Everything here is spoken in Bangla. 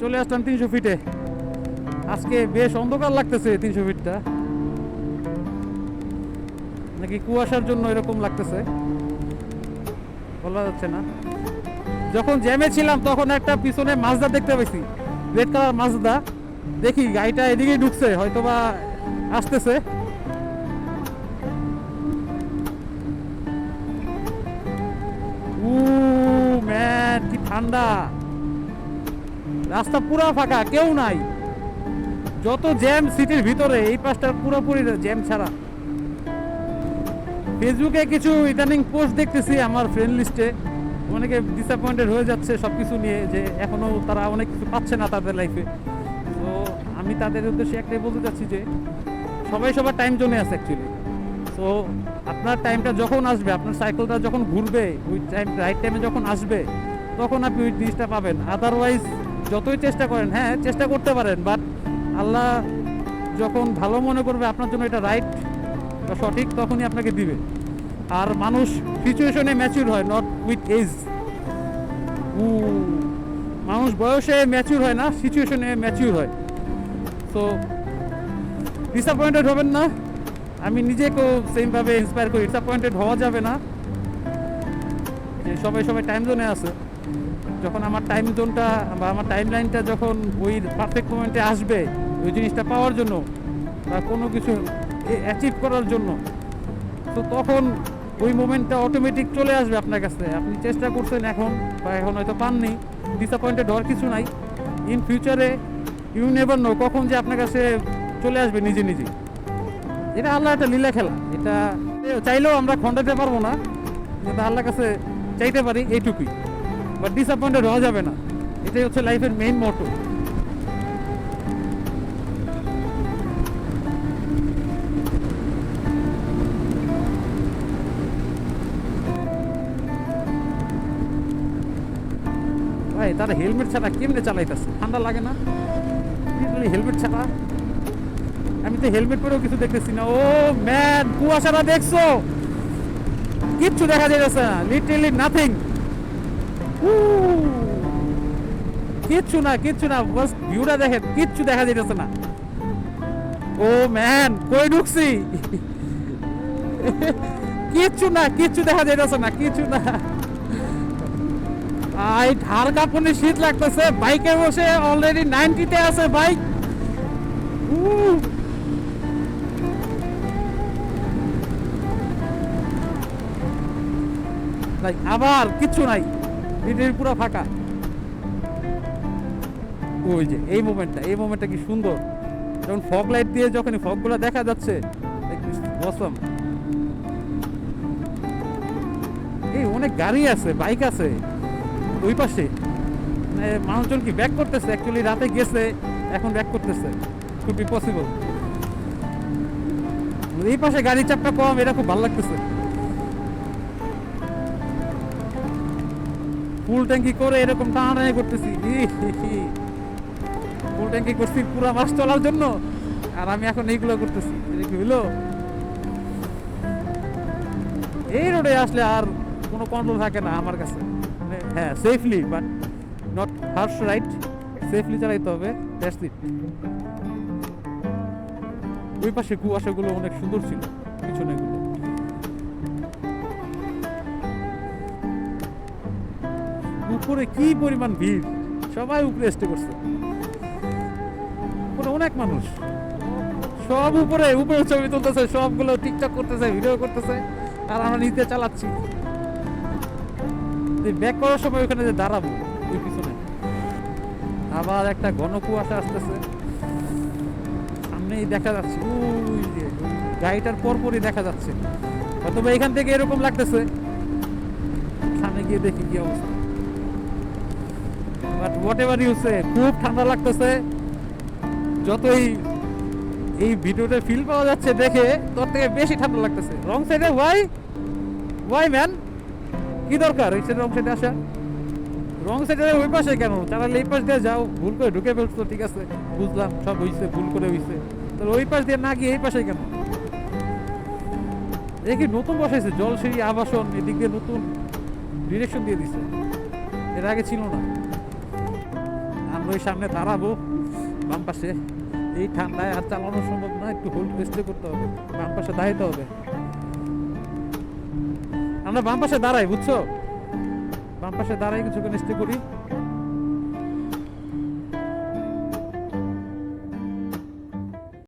চলে আসলাম তিনশো ফিটে। আজকে বেশ অন্ধকার লাগতেছে তিনশো ফিটটা। নাকি কুয়াশার জন্য এরকম লাগতেছে। বলা যাচ্ছে না। যখন জ্যামে ছিলাম, তখন একটা পিছনে মাছদা দেখতে পেয়েছি রেড কালার মাজদা। দেখি, গাড়িটা এদিকেই ঢুকছে, হয়তোবা আসতেছে। উ ম্যান, কি ঠান্ডা। রাস্তা পুরো ফাঁকা, কেউ নাই। যত জ্যাম সিটির ভিতরে, এই পাশটা পুরোপুরি জ্যাম ছাড়া। ফেসবুকে কিছু ইদানিং পোস্ট দেখতেছি আমার ফ্রেন্ড লিস্টে অনেকে ডিসঅ্যাপয়েন্টেড হয়ে যাচ্ছে সব কিছু নিয়ে যে এখনও তারা অনেক কিছু পাচ্ছে না তাদের লাইফে তো আমি তাদের উদ্দেশ্যে একটাই বলতে চাচ্ছি যে, সবাই সবার টাইম জোনে আছে অ্যাকচুয়ালি তো আপনার টাইমটা যখন আসবে, আপনার সাইকেলটা যখন ঘুরবে, ওই টাইম রাইট টাইমে যখন আসবে, তখন আপনি ওই জিনিসটা পাবেন। আদারওয়াইজ যতই চেষ্টা করেন হ্যাঁ চেষ্টা করতে পারেন বাট আল্লাহ যখন ভালো মনে করবে আপনার জন্য এটা রাইট বা সঠিক, তখনই আপনাকে দিবে। আর মানুষ সিচুয়েশনে ম্যাচিউর হয় নট উইথ এজ মানুষ বয়সে ম্যাচিউর হয় না সিচুয়েশনে ম্যাচিউর হয়। সো ডিসঅ্যাপয়েন্টেড হবেন না। আমি নিজেকেও সেমভাবে ইন্সপায়ার করি। ডিসঅ্যাপয়েন্টেড হওয়া যাবে না। সবাই সবাই টাইম জোনে আছে। যখন আমার টাইম জোনটা বা আমার টাইম লাইনটা যখন ওই পারফেক্ট মোমেন্টে আসবে, ওই জিনিসটা পাওয়ার জন্য বা কোনো কিছু অ্যাচিভ করার জন্য, তো তখন ওই মোমেন্টটা অটোমেটিক চলে আসবে আপনার কাছে। আপনি চেষ্টা করছেন এখন বা এখন হয়তো পাননি ডিসঅ্যাপয়েন্টেড হওয়ার কিছু নাই। ইন ফিউচারে ইউ নেভার নো কখন যে আপনার কাছে চলে আসবে নিজে নিজে। এটা আল্লাহ একটা লীলা খেলা। এটা চাইলেও আমরা খণ্ডাতে পারব না যেটা আল্লাহর কাছে চাইতে পারি এইটুকুই। বাট ডিসঅ্যাপয়েন্টেড হওয়া যাবে না। এটাই হচ্ছে লাইফের মেইন মোটো ভাই, তারা হেলমেট ছাড়া কেমনে চালাইতেছে? ঠান্ডা লাগে না? হেলমেট ছাড়া। আমি তো হেলমেট পরেও কিছু দেখতেছি না। ও ম্যান কুয়াশাটা দেখছ? কিচ্ছু দেখা যাইতেছে না। লিটারেলি নাথিং কিচ্ছু না কিচ্ছু না, বাস ভিউটা দেখেন কিচ্ছু দেখা যাইতেছে না। ও ম্যান, কই ঢুকছি? কিচ্ছু না, কিচ্ছু দেখা যাইতেছে না, কিচ্ছু না। আই ঢাল কাঁপুনি শীত লাগতেছে, বাইকে বসে অলরেডি নাইনটিতে আছে বাইক। আবার কিচ্ছু নাই। লিটারি পুরো ফাঁকা। ওই যে, এই মোমেন্টটা এই মোমেন্টটা কি সুন্দর। যখন ফগ লাইট দিয়ে যখন ফগগুলো দেখা যাচ্ছে বসলাম এই অনেক গাড়ি আছে বাইক আছে, ওই পাশে। মানে মানুষজন কি ব্যাক করতেছে? অ্যাকচুয়ালি রাতে গেছে, এখন ব্যাক করতেছে। খুব পসিবল এই পাশে গাড়ির চাপটা কম, এটা খুব ভালো লাগতেছে। ফুল ট্যাঙ্কি করে এরকম টানাটানি করতেছি। ফুল ট্যাঙ্কি করছি পুরা মাস চলার জন্য, আর আমি এখন এইগুলো করতেছি। কি হইল? এই রোডে আসলে আর কোনো কন্ট্রোল থাকে না আমার কাছে। মানে হ্যাঁ safely but not harsh right safely চালাইতে হবে দ্যাটস ইট ওই পাশে কুয়াশাগুলো অনেক সুন্দর ছিল, পিছনেগুলো। উপরে কি পরিমাণ ভিড়? সবাই উপরে স্টে করছে। অনেক মানুষ। সব উপরে উপরে ছবি তুলতেছে, সবগুলো টিকটক করতেছে ভিডিও করতেছে, আর আমরা নিতে চালাচ্ছি। ব্যাক করার সময় ওখানে যে দাঁড়াবো, ওই পিছনে। আবার একটা ঘন কুয়াশা আসতেছে। সামনেই দেখা যাচ্ছে, ওই যে গাড়িটার পরপরই দেখা যাচ্ছে। অথবা এখান থেকে এরকম লাগতেছে। সামনে গিয়ে দেখি কি অবস্থা। হোয়াট এভার ইউসে খুব ঠান্ডা লাগতেছে। যতই এই ভিডিওতে ফিল পাওয়া যাচ্ছে দেখে, তোর থেকে বেশি ঠান্ডা লাগতেছে। রং সাইডে ওয়াই ওয়াই ম্যান কি দরকার এই সাইডে রং সাইডে আসা? রং সাইডে ওই পাশে কেন? চালালে এই পাশ দিয়ে যাও, ভুল করে ঢুকে ফেলছো, ঠিক আছে? বুঝলাম, সব হইছে, ভুল করে হইছে। তাহলে ওই পাশ দিয়ে না গিয়ে এই পাশে কেন? কি নতুন বসাইছে? জলসিঁড়ি আবাসন, এদিক দিয়ে নতুন ডিরেকশন দিয়ে দিছে। এর আগে ছিল না। ওই সামনে দাঁড়াবো। বাম পাশে। এই ঠান্ডায় আর চালানো সম্ভব না, একটু হোল্ড স্টে করতে হবে। বাম পাশে দাঁড়াইতে হবে। আমরা বাম পাশে দাঁড়াই, বুঝছ? বাম পাশে দাঁড়াই কিছুক্ষণ স্টে করি।